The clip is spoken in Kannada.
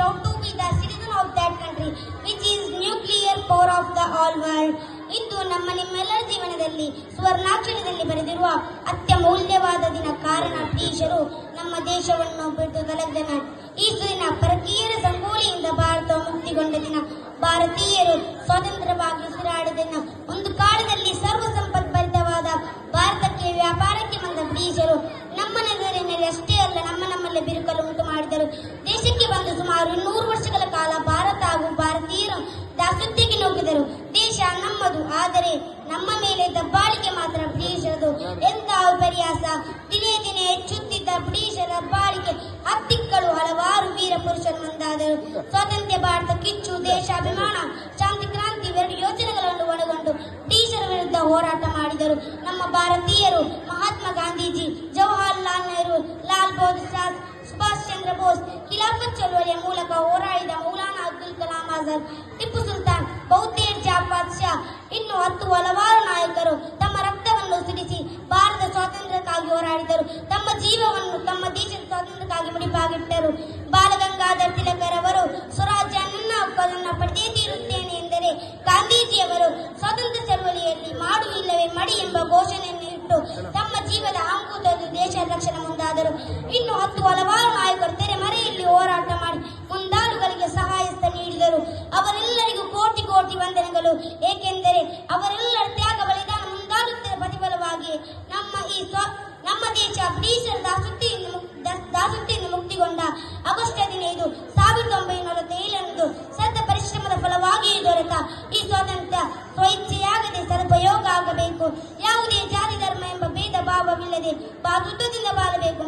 proud to be the citizen of that country, which is nuclear power of the all world. ಇಂದು ನಮ್ಮ ನಿಮ್ಮೆಲ್ಲರ ಜೀವನದಲ್ಲಿ ಸುವರ್ಣಾಕ್ಷರದಲ್ಲಿ ಬರೆದಿರುವ ಅತ್ಯಮೂಲ್ಯವಾದ ದಿನ ಕಾರಣ ಬ್ರಿಟಿಷರು ನಮ್ಮ ದೇಶವನ್ನು ಬಿಟ್ಟು ತೊಲಗಿದ ಈ ದಿನ ಪರಕೀಯರ ಸಂಗೋಲಿಯಿಂದ ಭಾರತ ಮುಕ್ತಿಗೊಂಡ ದಿನ. ಭಾರತೀಯರು ಸ್ವತಂತ್ರವಾಗಿ ಉಸಿರಾಡಿದ ಒಂದು ಕಾಲದಲ್ಲಿ ಸರ್ವ ಸಂಪದ್ಭರಿತವಾದ ಭಾರತಕ್ಕೆ ವ್ಯಾಪಾರಕ್ಕೆ ಬಂದ ಬ್ರಿಟಿಷರು ನಮ್ಮ ನಗರಿನಲ್ಲಿ ಅಷ್ಟೇ ಅಲ್ಲ ನಮ್ಮ ನಮ್ಮಲ್ಲಿ ಬಿರುಕಲು ಉಂಟು ಮಾಡಿದರು ಸುಮಾರು ನೂರು ವರ್ಷಗಳ ಕಾಲ ಭಾರತ ಹಾಗೂ ಭಾರತೀಯರು ದಾಸತ್ಯಕ್ಕೆ ನುಗ್ಗಿದರು ದೇಶ ನಮ್ಮದು, ಆದರೆ ನಮ್ಮ ಮೇಲೆ ದಬ್ಬಾಳಿಕೆ ಮಾತ್ರ ಬ್ರಿಟಿಷರದು ಎಂತ ವಿಪರ್ಯಾಸ ದಿನೇ ದಿನೇ ಹೆಚ್ಚುತ್ತಿದ್ದ ಬ್ರಿಟಿಷರ ದಬ್ಬಾಳಿಕೆ ಹತ್ತಿಕ್ಕಲು ಹಲವಾರು ವೀರ ಪುರುಷರು ಮುಂದಾದರು. ಸ್ವಾತಂತ್ರ್ಯ ಭಾರತ ಕಿಚ್ಚು ದೇಶಾಭಿಮಾನ. ಚಳವಳಿಯ ಮೂಲಕ ಹೋರಾಡಿದ ಮೌಲಾನಾ ಅಬ್ದುಲ್ ಕಲಾಂ ಆಜಾದ್, ಟಿಪ್ಪು ಸುಲ್ತಾನ್, ಬೌದ್ಧೇರ್ ಜಾಫಾದ್ ಶಾ ಇನ್ನು ಹತ್ತು ಹಲವಾರು ನಾಯಕರು ತಮ್ಮ ರಕ್ತವನ್ನು ಸಿಡಿಸಿ ಭಾರತ ಸ್ವಾತಂತ್ರ್ಯಕ್ಕಾಗಿ ಹೋರಾಡಿದರು. ತಮ್ಮ ಜೀವವನ್ನು, ತಮ್ಮ ದೇಶದ ಸ್ವಾತಂತ್ರ್ಯಕ್ಕಾಗಿ ಮುಡಿಪಾಗಿಟ್ಟರು. ಬಾಲಗಂಗಾಧರ್ ತಿಲಕರವರು ಸ್ವರಾಜ್ಯ ನನ್ನ, ಹಕ್ಕು ಅದನ್ನು ಪಡೆದೇ ತೀರುತ್ತೇನೆ ಎಂದರೆ ಗಾಂಧೀಜಿಯವರು ಸ್ವಾತಂತ್ರ್ಯ ಚಳವಳಿಯಲ್ಲಿ ಮಾಡು ಇಲ್ಲವೇ ಮಡಿ ಎಂಬ ಘೋಷಣೆಯನ್ನು ಇಟ್ಟು ತಮ್ಮ ಜೀವದ ಅಂಕುತ ದೇಶ ರಕ್ಷಣೆ ಮುಂದಾದರು. ಇನ್ನು ಹತ್ತು ಅಭಿನಂದನೆಗಳು ಏಕೆಂದರೆ ಅವರೆಲ್ಲರ ತ್ಯಾಗ ಬಲಿದಾನ ಮುಂದಾಗುತ್ತಿರುವ ಪ್ರತಿಫಲವಾಗಿ. ನಮ್ಮ ಈ ಸ್ವ, ನಮ್ಮ ದೇಶ ಬ್ರಿಟಿಷರ ದಾಸಕ್ತಿಯಿಂದ ದಾಸಕ್ತಿಯಿಂದ ಮುಕ್ತಿಗೊಂಡ ಆಗಸ್ಟ್ ಹದಿನೈದು, ಸಾವಿರದ ಒಂಬೈನೂರ ಏಳರಂದು ಸತ ಪರಿಶ್ರಮದ ಫಲವಾಗಿ ದೊರೆತ ಈ ಸ್ವಾತಂತ್ರ್ಯ ಸ್ವಇಚ್ಛೆಯಾಗದೆ ಸದುಪಯೋಗ ಆಗಬೇಕು. ಯಾವುದೇ ಜಾತಿ, ಧರ್ಮ ಎಂಬ ಭೇದ ಭಾವವಿಲ್ಲದೆ ಬಾಧುತ್ವದಿಂದ ಬಾಳಬೇಕು.